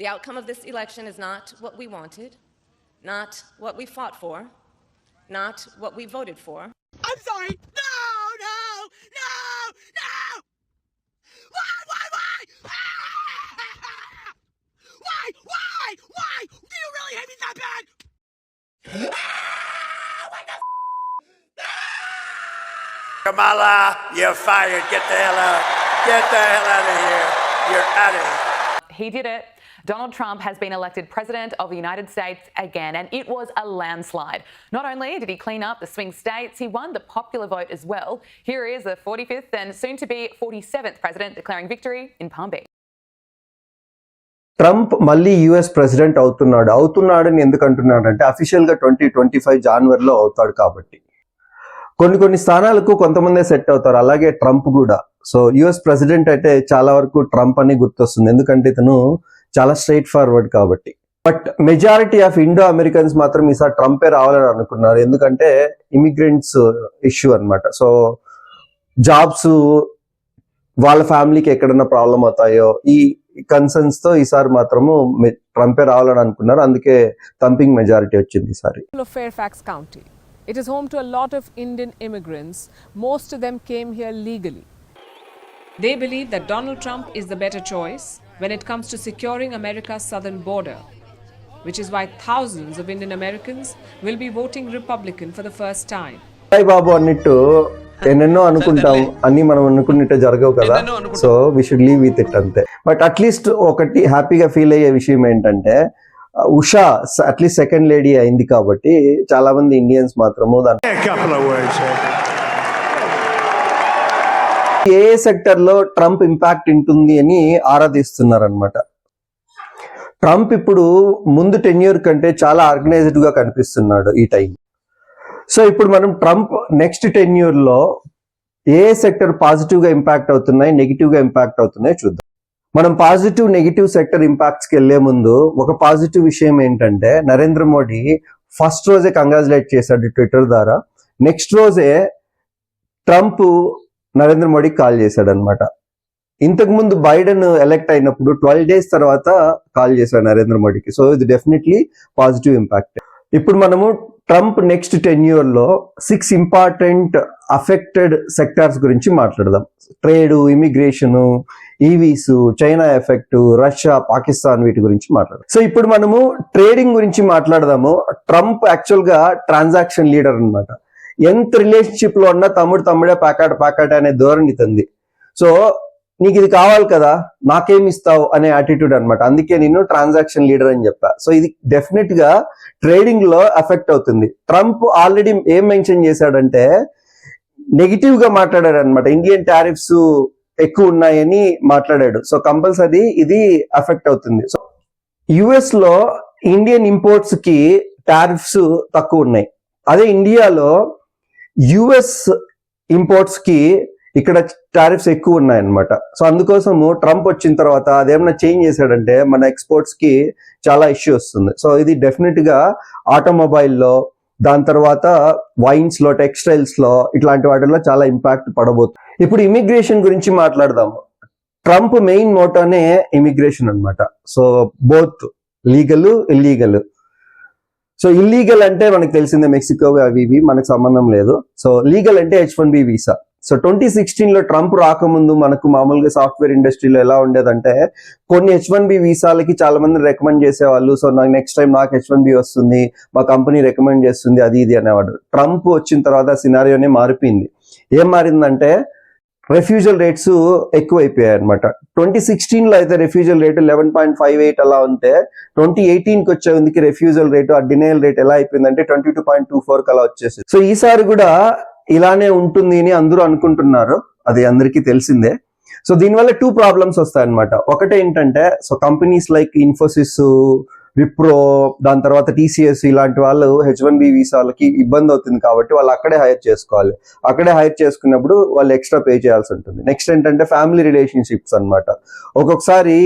The outcome of this election is not what we wanted, not what we fought for, not what we voted for. I'm sorry. No, no, no, no. Why, why, why? Why, why, why? Do you really hate me that bad? Kamala, you're fired. Get the hell out. Get the hell out of here. You're out of here. He did it. Donald Trump has been elected President of the United States again, and it was a landslide. Not only did he clean up the swing states, he won the popular vote as well. Here is the 45th and soon to be 47th President declaring victory in Palm Beach. Trump మళ్ళీ US president అవుతున్నాడు అవుతున్నాడని ఎందుకు అంటున్నాడంటే అఫీషియల్గా twenty twenty five జనవరిలో అవుతాడు కాబట్టి కొన్ని కొన్ని స్థానాలకు కొంతమందే సెట్ అవుతారు అలాగే ట్రంప్ కూడా సో యుఎస్ ప్రెసిడెంట్ అయితే చాలా వరకు ట్రంప్ అని గుర్తొస్తుంది ఎందుకంటే ఇతను చాలా స్ట్రైట్ ఫార్వర్డ్ కాబట్టి but majority of Indo Americans మాత్రం ఈసారి ట్రంపే రావాలని అనుకున్నారు ఎందుకంటే ఇమిగ్రెంట్స్ ఇష్యూ అనమాట సో జాబ్స్ వాళ్ళ ఫ్యామిలీకి ఎక్కడన్నా ప్రాబ్లం అవుతాయో ఈ కన్సర్న్స్తో ఈసారి మాత్రము ట్రంపే రావాలని అనుకున్నారు అందుకే థంపింగ్ మెజారిటీ వచ్చింది ఈసారి. It is home to a lot of Indian immigrants. Most of them came here legally. They believe that Donald Trump is the better choice when it comes to securing America's southern border, which is why thousands of Indian Americans will be voting Republican for the first time. Sai బాబు అన్నట్టు ఎన్నెన్నో అనుకుంటాం అన్ని మనం అనుకున్నట్టే జరగవు కదా so we should leave with it అంతే but at least ఒకటి హ్యాపీగా ఫీల్ అయ్యే విషయం ఏంటంటే ఉషా అట్లీస్ట్ సెకండ్ లేడీ అయింది కాబట్టి చాలా మంది ఇండియన్స్ మాత్రము దాని ఏ సెక్టర్లో ట్రంప్ ఇంపాక్ట్ ఉంటుంది అని ఆరాధిస్తున్నారు అనమాట ట్రంప్ ఇప్పుడు ముందు టెన్యూర్ కంటే చాలా ఆర్గనైజ్డ్గా కనిపిస్తున్నాడు ఈ టైం. సో ఇప్పుడు మనం ట్రంప్ నెక్స్ట్ టెన్యూర్లో ఏ సెక్టర్ పాజిటివ్గా ఇంపాక్ట్ అవుతున్నాయి నెగిటివ్గా ఇంపాక్ట్ అవుతున్నాయి చూద్దాం. మనం పాజిటివ్ నెగిటివ్ సెక్టర్ ఇంపాక్ట్స్కి వెళ్ళే ముందు ఒక పాజిటివ్ విషయం ఏంటంటే నరేంద్ర మోడీ ఫస్ట్ రోజే కంగ్రాచులేట్ చేశాడు ట్విట్టర్ ద్వారా. నెక్స్ట్ రోజే ట్రంప్ నరేంద్ర మోడీకి కాల్ చేశాడు అనమాట ఇంతకు ముందు బైడెన్ ఎలక్ట్ అయినప్పుడు ట్వెల్వ్ డేస్ తర్వాత కాల్ చేశాడు నరేంద్ర మోడీకి. సో ఇది డెఫినెట్లీ పాజిటివ్ ఇంపాక్ట్. ఇప్పుడు మనము ట్రంప్ నెక్స్ట్ టెన్లో సిక్స్ ఇంపార్టెంట్ అఫెక్టెడ్ సెక్టార్స్ గురించి మాట్లాడదాం. Trade immigration EVs China effect Russia Pakistan వీటి గురించి మాట్లాడదాం. సో ఇప్పుడు మనము ట్రేడింగ్ గురించి మాట్లాడదాము. ట్రంప్ యాక్చువల్గా ట్రాన్సాక్షన్ లీడర్ అనమాట ఎంత రిలేషన్షిప్లో ఉన్నా తమ్ముడు తమ్ముడే పాకాట పాకాట అనే ధోరణి తంది సో నీకు ఇది కావాలి కదా నాకేం ఇస్తావు అనే యాటిట్యూడ్ అనమాట అందుకే నేను ట్రాన్సాక్షన్ లీడర్ అని చెప్పా. సో ఇది డెఫినెట్గా ట్రేడింగ్లో ఎఫెక్ట్ అవుతుంది. ట్రంప్ ఆల్రెడీ ఏం మెన్షన్ చేశాడంటే నెగిటివ్గా మాట్లాడాడు అనమాట ఇండియన్ టారిఫ్స్ ఎక్కువ ఉన్నాయని మాట్లాడాడు. సో కంపల్సరీ ఇది ఎఫెక్ట్ అవుతుంది. సో యుఎస్లో ఇండియన్ ఇంపోర్ట్స్కి టారిఫ్స్ తక్కువ ఉన్నాయి. అదే ఇండియాలో యుఎస్ ఇంపోర్ట్స్కి ఇక్కడ టారిఫ్స్ ఎక్కువ ఉన్నాయన్నమాట. సో అందుకోసము ట్రంప్ వచ్చిన తర్వాత అదేమన్నా చేంజ్ చేశాడంటే మన ఎక్స్పోర్ట్స్కి చాలా ఇష్యూ వస్తుంది. సో ఇది డెఫినెట్గా ఆటోమొబైల్లో దాని తర్వాత వైన్స్లో టెక్స్టైల్స్లో ఇట్లాంటి వాటిల్లో చాలా ఇంపాక్ట్ పడబోతుంది ఇప్పుడు ఇమిగ్రేషన్ గురించి మాట్లాడదాము. ట్రంప్ మెయిన్ మోటోనే ఇమిగ్రేషన్ అన్నమాట. So both legal illegal so illegal అంటే మనకు తెలిసిందే మెక్సికో అవి ఇవి మనకు సంబంధం లేదు. సో లీగల్ అంటే H one B visa so twenty సిక్స్టీన్లో ట్రంప్ రాకముందు మనకు మామూలుగా సాఫ్ట్వేర్ ఇండస్ట్రీలో ఎలా ఉండేదంటే కొన్ని హెచ్ వన్ బి వీసాలకి చాలా మంది రికమెండ్ చేసేవాళ్ళు. సో నాకు నెక్స్ట్ టైం నాకు హెచ్ వన్ బి వస్తుంది మా కంపెనీ రికమెండ్ చేస్తుంది అది ఇది అనేవాడు ట్రంప్ వచ్చిన తర్వాత సినారియోనే మారిపోయింది. ఏం మారిందంటే రెఫ్యూజల్ రేట్స్ ఎక్కువైపోయాయి అనమాట ట్వంటీ సిక్స్టీన్లో అయితే refusal rate eleven point five eight అలా ఉంటే ట్వంటీ ఎయిటీన్కి వచ్చేందుకు రెఫ్యూజల్ రేటు ఆ డినైల్ రేట్ ఎలా అయిపోయిందంటే twenty two point two four అలా వచ్చేసి సో ఈసారి కూడా ఇలానే ఉంటుంది అని అందరూ అనుకుంటున్నారు. అది అందరికీ తెలిసిందే. సో దీనివల్ల టూ ప్రాబ్లమ్స్ వస్తాయన్నమాట. ఒకటి ఏంటంటే so companies like Infosys Wipro దాని తర్వాత టీసీఎస్ ఇలాంటి వాళ్ళు హెచ్ వన్ బి వీసాలకి ఇబ్బంది అవుతుంది కాబట్టి వాళ్ళు అక్కడే హైర్ చేసుకోవాలి. అక్కడే హైర్ చేసుకున్నప్పుడు వాళ్ళు ఎక్స్ట్రా పే చేయాల్సి ఉంటుంది. నెక్స్ట్ ఏంటంటే ఫ్యామిలీ రిలేషన్షిప్స్ అన్నమాట. ఒక్కొక్కసారి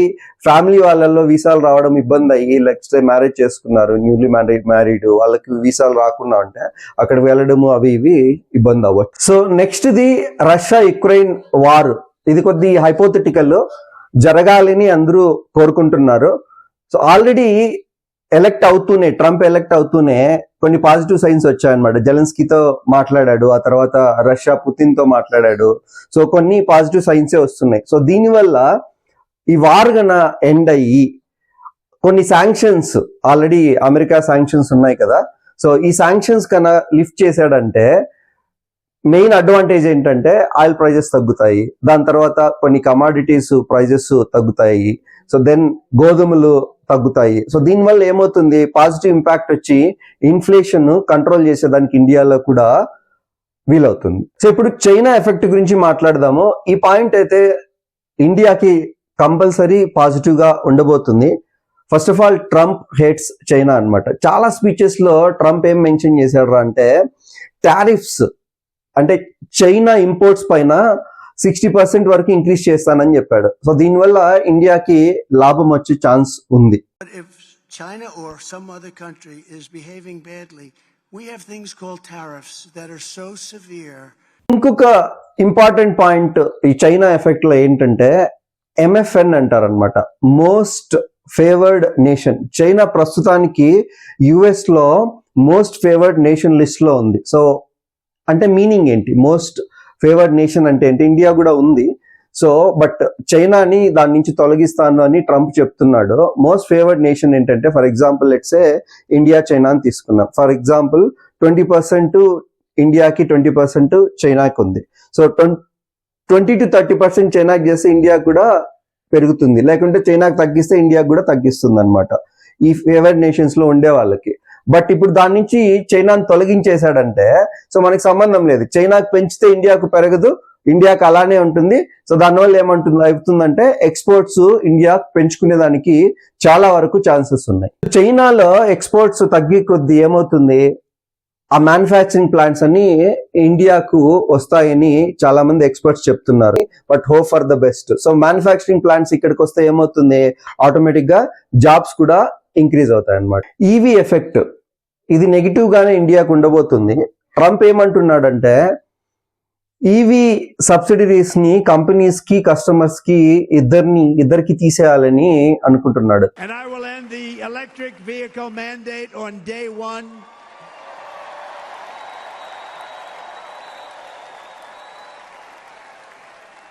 ఫ్యామిలీ వాళ్ళల్లో వీసాలు రావడం ఇబ్బంది అయ్యి నెక్స్ట్ మ్యారేజ్ చేసుకున్నారు న్యూలీ మ్యారీడ్ మ్యారీడ్ వాళ్ళకి వీసాలు రాకుండా ఉంటే అక్కడ వెళ్ళడము అవి ఇవి ఇబ్బంది అవ్వచ్చు. So next the Russia Ukraine war. ఇది కొద్ది హైపోథెటికల్ జరగాలని అందరూ కోరుకుంటున్నారు. సో ఆల్రెడీ ఎలక్ట్ అవుతూనే ట్రంప్ ఎలక్ట్ అవుతూనే కొన్ని పాజిటివ్ సైన్స్ వచ్చాయన్నమాట. జెలెన్స్కీతో మాట్లాడాడు ఆ తర్వాత రష్యా పుతిన్తో మాట్లాడాడు. సో కొన్ని పాజిటివ్ సైన్సే వస్తున్నాయి. సో దీనివల్ల ఈ వార్ గన ఎండ్ అయ్యి కొన్ని శాంక్షన్స్ ఆల్రెడీ అమెరికా శాంక్షన్స్ ఉన్నాయి కదా. సో ఈ శాంక్షన్స్ కన్నా లిఫ్ట్ చేశాడంటే మెయిన్ అడ్వాంటేజ్ ఏంటంటే ఆయిల్ ప్రైజెస్ తగ్గుతాయి. దాని తర్వాత కొన్ని కమాడిటీస్ ప్రైజెస్ తగ్గుతాయి. సో దెన్ గోధుమలు తగ్గుతాయి. సో దీనివల్ల ఏమవుతుంది? పాజిటివ్ ఇంపాక్ట్ వచ్చి ఇన్ఫ్లేషన్ కంట్రోల్ చేసేదానికి ఇండియాలో కూడా వీలవుతుంది. సో ఇప్పుడు చైనా ఎఫెక్ట్ గురించి మాట్లాడదాము. ఈ పాయింట్ అయితే ఇండియాకి కంపల్సరీ పాజిటివ్గా ఉండబోతుంది. First of all Trump hates China అన్నమాట. చాలా స్పీచెస్లో ట్రంప్ ఏం మెన్షన్ చేశాడు అంటే టారిఫ్స్ అంటే చైనా ఇంపోర్ట్స్ పైన సిక్స్టీ పర్సెంట్ వరకు ఇంక్రీజ్ చేస్తానని చెప్పాడు. సో దీనివల్ల ఇండియాకి లాభం వచ్చే ఛాన్స్ ఉంది. China or some other country is behaving badly, we have things called tariffs that are so severe. ఇంకొక ఇంపార్టెంట్ పాయింట్ ఈ చైనా ఎఫెక్ట్లో ఏంటంటే ఎంఎఫ్ఎన్ అంటారు అనమాట మోస్ట్ ఫేవర్డ్ నేషన్ చైనా ప్రస్తుతానికి యుఎస్లో మోస్ట్ ఫేవర్డ్ నేషన్ లిస్ట్లో ఉంది. సో అంటే మీనింగ్ ఏంటి? మోస్ట్ ఫేవర్డ్ నేషన్ అంటే ఏంటి? ఇండియా కూడా ఉంది. సో బట్ చైనాని దాని నుంచి తొలగిస్తాను అని ట్రంప్ చెప్తున్నాడు. మోస్ట్ ఫేవర్డ్ నేషన్ ఏంటంటే for example let's say India China అని తీసుకున్నాం. ఫర్ ఎగ్జాంపుల్ ట్వంటీ పర్సెంట్ ఇండియాకి ట్వంటీ పర్సెంట్ చైనాకి ఉంది. So twenty to thirty percent చైనాకి చేస్తే ఇండియా కూడా పెరుగుతుంది. లేకుంటే చైనాకి తగ్గిస్తే ఇండియాకి కూడా తగ్గిస్తుంది అనమాట ఈ ఫేవర్డ్ నేషన్స్లో ఉండే వాళ్ళకి. బట్ ఇప్పుడు దాని నుంచి చైనాని తొలగించేశాడంటే సో మనకి సంబంధం లేదు. చైనాకి పెంచితే ఇండియాకు పెరగదు ఇండియాకి అలానే ఉంటుంది. సో దానివల్ల ఏమంటుంది అవుతుందంటే ఎక్స్పోర్ట్స్ ఇండియా పెంచుకునే దానికి చాలా వరకు ఛాన్సెస్ ఉన్నాయి. చైనాలో ఎక్స్పోర్ట్స్ తగ్గి కొద్ది ఏమవుతుంది? ఆ మ్యానుఫ్యాక్చరింగ్ ప్లాంట్స్ అన్ని ఇండియాకు వస్తాయని చాలా మంది ఎక్స్పర్ట్స్ చెప్తున్నారు. But hope for the best. So manufacturing plants ఇక్కడికి వస్తే ఏమవుతుంది? ఆటోమేటిక్గా జాబ్స్ కూడా ఇంక్రీజ్ అవుతాయి అనమాట ఈవీ ఎఫెక్ట్ ఇది నెగిటివ్ గానే ఇండియాకు ఉండబోతుంది. ట్రంప్ ఏమంటున్నాడంటే ఈవీ సబ్సిడరీస్ని కంపెనీస్కి కస్టమర్స్కి ఇద్దరిని ఇద్దరికి తీసేయాలని అనుకుంటున్నాడు.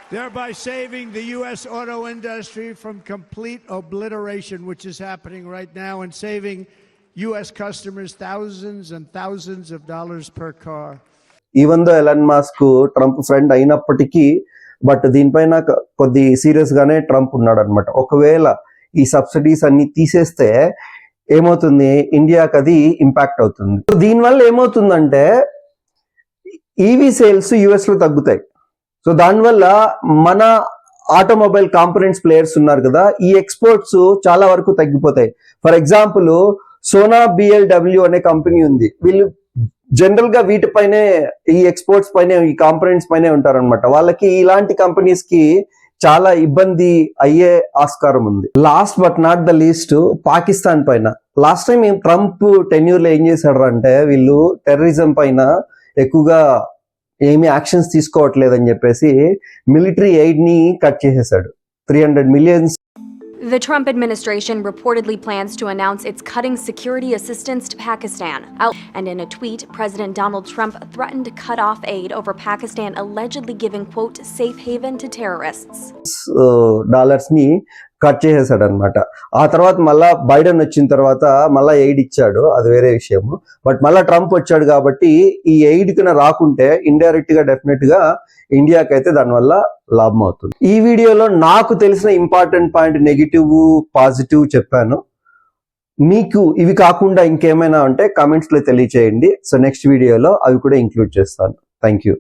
Thereby saving the U.S. auto industry from complete obliteration, which is happening right now, and saving U.S. customers thousands and thousands of dollars per car. Even though Elon Musk Trump friend అయినప్పటికీ but దీనిపైన కొద్ది serious గానే Trump ఉన్నాడు అనమాట ఒకవేళ ఈ subsidies అన్ని తీసేస్తే ఏమవుతుంది ఇండియాకి అది ఇంపాక్ట్ అవుతుంది దీనివల్ల ఏమవుతుందంటే ఈవీ సేల్స్ యుఎస్లో తగ్గుతాయి సో దానివల్ల మన ఆటోమొబైల్ కాంపనెంట్స్ ప్లేయర్స్ ఉన్నారు కదా ఈ ఎక్స్పోర్ట్స్ చాలా వరకు తగ్గిపోతాయి. ఫర్ ఎగ్జాంపుల్ సోనా బిఎల్డబ్ల్యూ అనే కంపెనీ ఉంది. వీళ్ళు జనరల్గా వీటిపైనే ఈ ఎక్స్పోర్ట్స్ పైనే ఈ కాంపనెంట్స్ పైనే ఉంటారనమాట వాళ్ళకి ఇలాంటి కంపెనీస్కి చాలా ఇబ్బంది అయ్యే ఆస్కారం ఉంది. Last but not the least Pakistan పైన. లాస్ట్ టైం ట్రంప్ టెన్యూర్లో ఏం చేశాడు అంటే వీళ్ళు టెర్రరిజం పైన ఎక్కువగా ఏమీ యాక్షన్స్ తీసుకోవట్లేదని చెప్పేసి మిలిటరీ ఎయిడ్ ని కట్ చేసేసాడు three hundred millions The Trump administration reportedly plans to announce it's cutting security assistance to Pakistan. Out- And in a tweet, President Donald Trump threatened to cut off aid over Pakistan allegedly giving, quote, safe haven to terrorists. Dollars ని cut చేసేసాడు అనమాట ఆ తర్వాత మళ్ళా Biden వచ్చిన తర్వాత మళ్ళా aid ఇచ్చాడు. అది వేరే విషయము. బట్ మళ్ళా ట్రంప్ వచ్చాడు కాబట్టి ఈ ఎయిడ్ కింద రాకుంటే ఇండైరెక్ట్గా డెఫినెట్గా ఇండియాకి అయితే దానివల్ల లాభం అవుతుంది. ఈ వీడియోలో నాకు తెలిసిన ఇంపార్టెంట్ పాయింట్ నెగిటివ్ పాజిటివ్ చెప్పాను. మీకు ఇవి కాకుండా ఇంకేమైనా ఉంటే కామెంట్స్లో తెలియచేయండి. సో నెక్స్ట్ వీడియోలో అవి కూడా ఇంక్లూడ్ చేస్తాను. Thank you.